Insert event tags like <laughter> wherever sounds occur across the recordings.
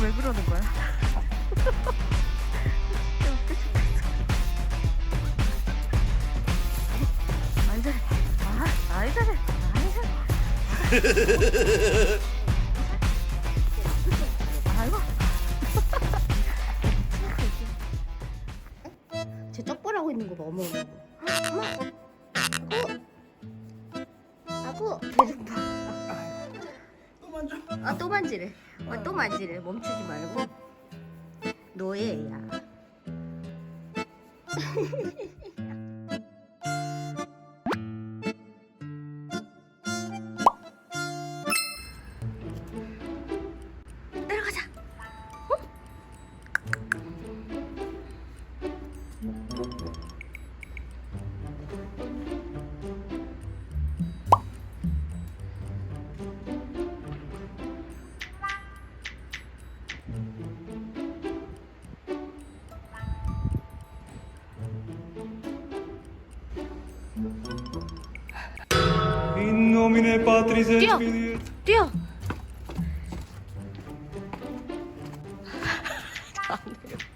왜 그러는 거야? 아이 잘해. 아, 아이 잘해. 아이 잘해. 아이고. 제 떡벌하고 있는 거 봐, 어머, 어머. 어머. 아구. 아구. 계속 봐. 아, 또 만지래. 아, 또 만지래. 멈추지 말고. 노예야. <laughs> nomine Patris et Dio. Filii 뛰어. 안 내려와.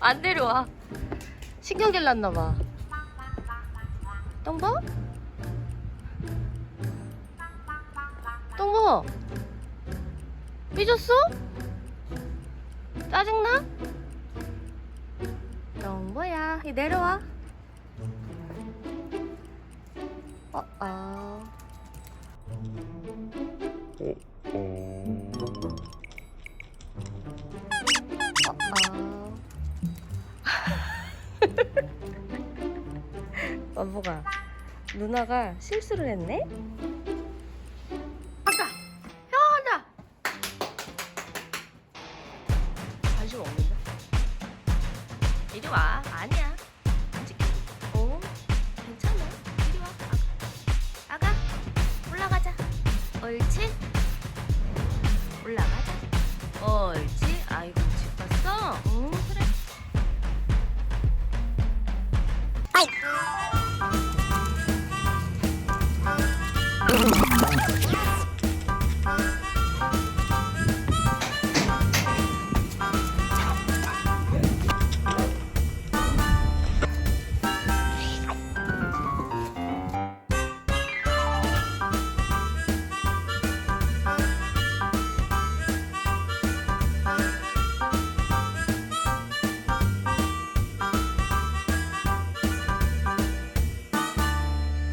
안 내려와. 신경질 났나 봐. 똥보? 똥보? 삐졌어? 짜증나? 똥보야, 이 내려와. 어, 어. 어, 어. <laughs> 만보가 누나가 실수를 했네? 아까 형아 간다! 관심 없는데? 이리 와 아니야 안 지켜줘 어? 괜찮아 이리 와 아가 아가 올라가자 옳지?